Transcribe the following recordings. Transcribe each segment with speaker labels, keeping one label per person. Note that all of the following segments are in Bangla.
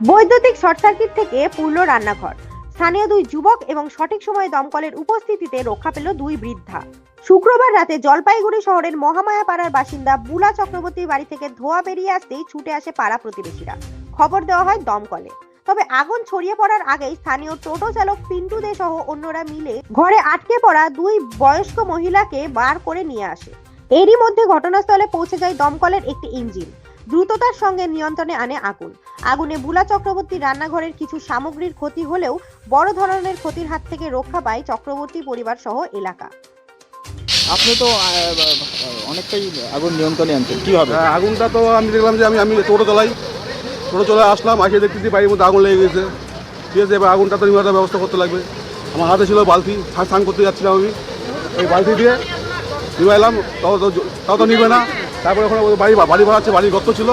Speaker 1: বৈদ্যুতিক শর্ট সার্কিট থেকে পুরল রান্নাঘর। স্থানীয় দুই যুবক এবং সঠিক সময়ে দমকলের উপস্থিতিতে রক্ষা পেল দুই বৃদ্ধা। শুক্রবার রাতে জলপাইগুড়ি শহরের মহামায়া পাড়ার বাসিন্দা বুলা চক্রবর্তীর বাড়ি থেকে ধোঁয়া বেরিয়ে আসতেই ছুটে আসে পাড়া প্রতিবেশীরা। খবর দেওয়া হয় দমকলে। তবে আগুন ছড়িয়ে পড়ার আগেই স্থানীয় টোটো চালক পিন্টু দে সহ অন্যরা মিলে ঘরে আটকে পড়া দুই বয়স্ক মহিলাকে বার করে নিয়ে আসে। এরই মধ্যে ঘটনাস্থলে পৌঁছে যায় দমকলের একটি ইঞ্জিন। দ্রুততার সঙ্গে নিয়ন্ত্রণে আনে আগুন। আগুনে বুলা চক্রবর্তী রান্নাঘরের কিছু সামগ্রীর ক্ষতি হলেও বড় ধরনের ক্ষতির হাত থেকে রক্ষা পায় চক্রবর্তী পরিবার সহ এলাকা।
Speaker 2: আপনি তো অনেকটাই আগুন নিয়ন্ত্রণে আনছেন। কীভাবে
Speaker 3: হ্যাঁ, আগুনটা তো আমি দেখলাম যে আমি আমি টোটো চালাই। টোটো চলে আসলাম আসে দেখতেছি বাড়ির মধ্যে আগুন লেগে গেছে। ঠিক আছে এবার আগুনটা তো নিভানোর ব্যবস্থা করতে লাগবে। আমার হাতে ছিল বালতি স্নান- করতে যাচ্ছিলাম আমি। এই বালতি দিয়ে নিভাইলাম তাও তো তাও তো নিবে না। তারপরে ওখানে বাড়ি বাড়ি বানাচ্ছে বাড়ির গর্ত ছিল।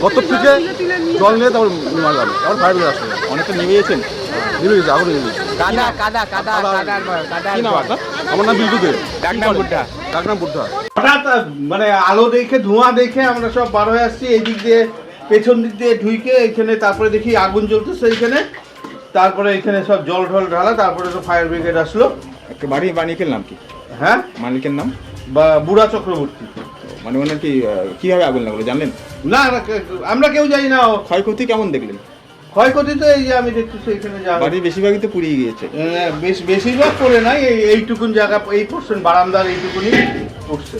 Speaker 3: গর্ত থেকে জল নিয়ে তারপর নিভালাম তারপর ফায়ার ব্রিগেড আসলো।
Speaker 2: অনেকটা নিভিয়েছেন
Speaker 3: নিভে গেছে আগুন নিভে গেছে।
Speaker 4: কাদা কাদা কাদা
Speaker 3: কাদা-
Speaker 4: কাদা
Speaker 2: কি নাম আপনার?
Speaker 3: আমার নাম বিদ্যুৎ দে।
Speaker 4: ডাকনাম বুড্ডা।
Speaker 3: ডাকনাম বুদ্ধা
Speaker 5: হঠাৎ মানে আলো দেখে ধোঁয়া দেখে আমরা সব বার হয়ে আসছি এই দিক দিয়ে পেছন দিক দিয়ে ঢুইকে এখানে তারপরে দেখি আগুন জ্বলতেছে এখানে। তারপরে এখানে সব জল ঢল ঢালা তারপরে তো ফায়ার ব্রিগেড আসলো।
Speaker 2: একটা বাড়ি মালিকের নাম কি?
Speaker 5: হ্যাঁ?
Speaker 2: মালিকের নাম?
Speaker 5: বা বুড়া চক্রবর্তী।
Speaker 2: মানে মানে কি কীভাবে আগুন লাগল জানলেন?
Speaker 5: না না, আমরা কেউ যাই না
Speaker 2: ক্ষয়ক্ষতি কেমন দেখলেন?
Speaker 5: ক্ষয়ক্ষতি তো এই যে আমি দেখতেছি এখানে যা
Speaker 2: বাড়ি বেশিরভাগই তো পুড়িয়ে গিয়েছে।
Speaker 5: বেশ বেশিরভাগ পড়ে নাই এই এইটুকুন জায়গা এই পোর্শন বারান্দার এইটুকুনি পড়ছে।